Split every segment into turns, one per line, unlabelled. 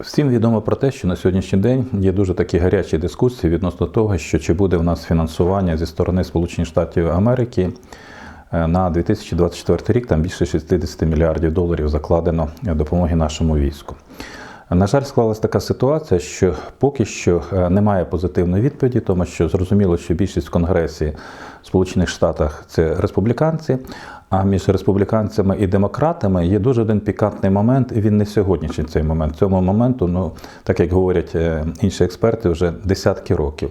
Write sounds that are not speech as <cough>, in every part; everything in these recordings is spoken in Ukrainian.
Всім відомо про те, що на сьогоднішній день є дуже такі гарячі дискусії відносно того, що чи буде в нас фінансування зі сторони Сполучених Штатів Америки е, на 2024 рік. Там більше 60 мільярдів доларів закладено допомоги нашому війську. На жаль, склалася така ситуація, що поки що е, немає позитивної відповіді, тому що зрозуміло, що більшість в Конгресі в Сполучених Штатах це республіканці. А між республіканцями і демократами є дуже один пікантний момент, і він не сьогоднішній цей момент. Цьому моменту, ну так як говорять е, інші експерти, вже десятки років.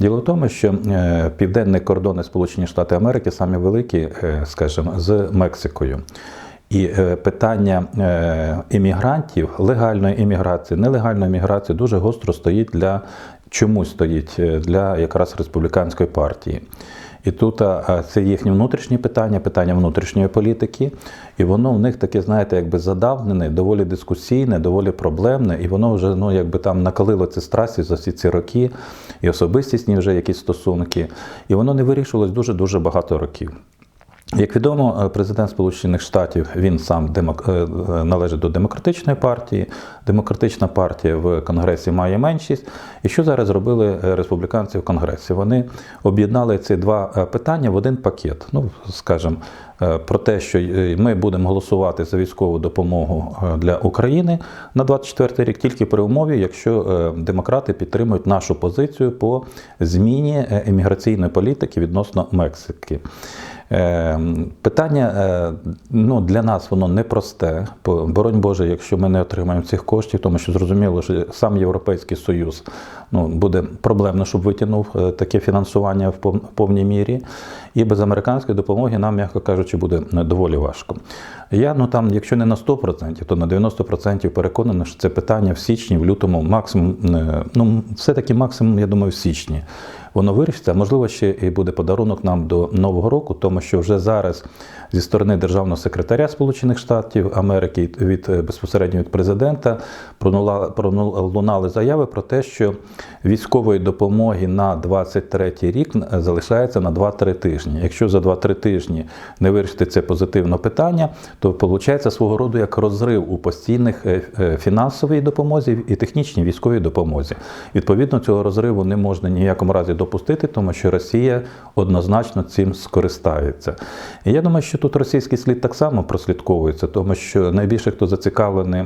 Діло в тому, що е, південні кордони Сполучені Штати Америки самі великі, скажімо, з Мексикою. І е, питання е, іммігрантів, легальної імміграції, нелегальної імміграції дуже гостро стоїть для чомусь стоїть е, для якраз республіканської партії. І тут це їхні внутрішні питання, питання внутрішньої політики, і воно в них таке, знаєте, якби задавнене, доволі дискусійне, доволі проблемне, і воно вже ну якби там накалило ці страсті за всі ці роки, і особистісні вже якісь стосунки, і воно не вирішувалось дуже дуже багато років. Як відомо, президент Сполучених Штатів він сам демок... е, е, належить до демократичної партії. Демократична партія в Конгресі має меншість. І що зараз зробили е, республіканці в Конгресі? Вони об'єднали ці два е, питання в один пакет. Ну, скажімо, е, про те, що е, ми будемо голосувати за військову допомогу е, для України на 24 рік, тільки при умові, якщо е, демократи підтримують нашу позицію по зміні е, імміграційної політики відносно Мексики. Е, Питання е, ну, для нас воно непросте. Боронь Боже, якщо ми не отримаємо цих коштів, тому що зрозуміло, що сам Європейський Союз ну, буде проблемно, щоб витягнув е, таке фінансування в повній мірі. І без американської допомоги нам, м'яко кажучи, буде е, доволі важко. Я, ну там, якщо не на 100%, то на 90% переконаний, що це питання в січні, в лютому, максимум, е, ну, все-таки максимум, я думаю, в січні воно вирішиться. Можливо, ще і буде подарунок нам до Нового року, тому що вже зараз зі сторони державного секретаря Сполучених Штатів Америки від е, безпосередньо від президента пролунали заяви про те, що військової допомоги на 23 рік е, залишається на 2-3 тижні. Якщо за 2-3 тижні не вирішити це позитивне питання, то виходить свого роду як розрив у постійних е, фінансовій допомозі і технічній військовій допомозі. Відповідно, цього розриву не можна ні в якому разі допустити, тому що Росія однозначно цим скористається. І я думаю, що тут російський слід так само прослідковується, тому що найбільше хто зацікавлений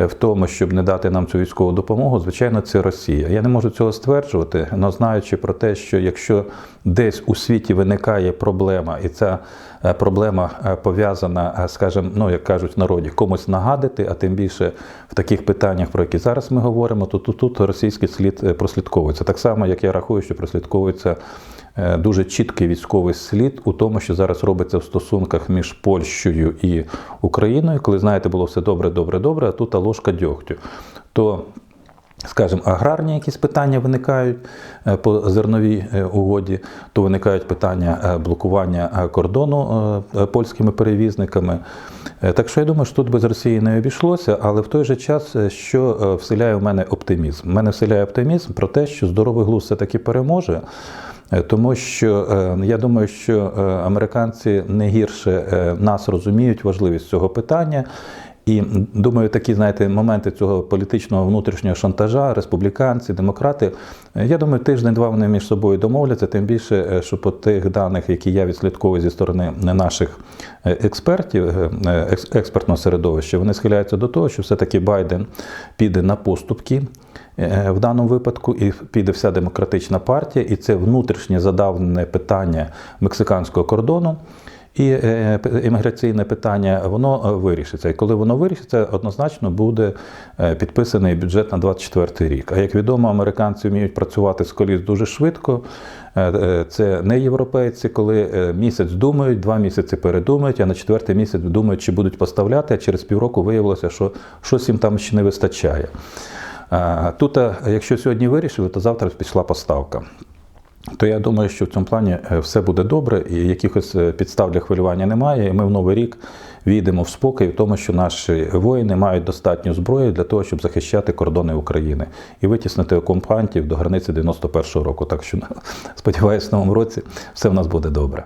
е, в тому, щоб не дати нам цю військову допомогу, звичайно, це Росія. Я не можу цього стверджувати, але знаючи про те, що якщо десь у світі виникає проблема, і ця е, проблема е, пов'язана, скажімо, ну як кажуть народі, комусь нагадити, а тим більше в таких питаннях, про які зараз ми говоримо, то тут, тут російський слід прослідковується. Так само, як я рахую, що прослідковується е, дуже чіткий військовий слід у тому, що зараз робиться в стосунках між Польщею і Україною, коли знаєте, було все добре, добре, добре, а тут алошка дьогтю. То Скажімо, аграрні якісь питання виникають е, по зерновій е, угоді, то виникають питання е, блокування кордону польськими перевізниками. Так що я думаю, що тут без Росії не обійшлося, але в той же час, що вселяє в мене оптимізм. В мене вселяє оптимізм про те, що здоровий глузд все-таки переможе. Тому що я думаю, що американці не гірше нас розуміють важливість цього питання. І думаю, такі знаєте моменти цього політичного внутрішнього шантажа, республіканці, демократи. Я думаю, тиждень-два вони між собою домовляться. Тим більше, е, що по тих даних, які я відслідковую зі сторони наших е, експертів, е, екс- експертного середовища, вони схиляються до того, що все-таки Байден піде на поступки. В даному випадку і піде вся демократична партія, і це внутрішнє задавнене питання мексиканського кордону. І е, імміграційне питання воно е, вирішиться. І коли воно вирішиться, однозначно буде е, підписаний бюджет на 24 рік. А як відомо, американці вміють працювати з коліс дуже швидко. Е, е, Це не європейці, коли е, місяць думають, два місяці передумають, а на четвертий місяць думають, чи будуть поставляти, а через півроку виявилося, що щось їм там ще не вистачає. Е, Тут, е, якщо сьогодні вирішили, то завтра пішла поставка. То я думаю, що в цьому плані е, все буде добре, і якихось е, підстав для хвилювання немає. І ми в новий рік війдемо в спокій в тому, що наші воїни мають достатньо зброї для того, щоб захищати кордони України і витіснити окупантів до границі 91-го року. Так що <laughs> сподіваюся, в новому році все в нас буде добре.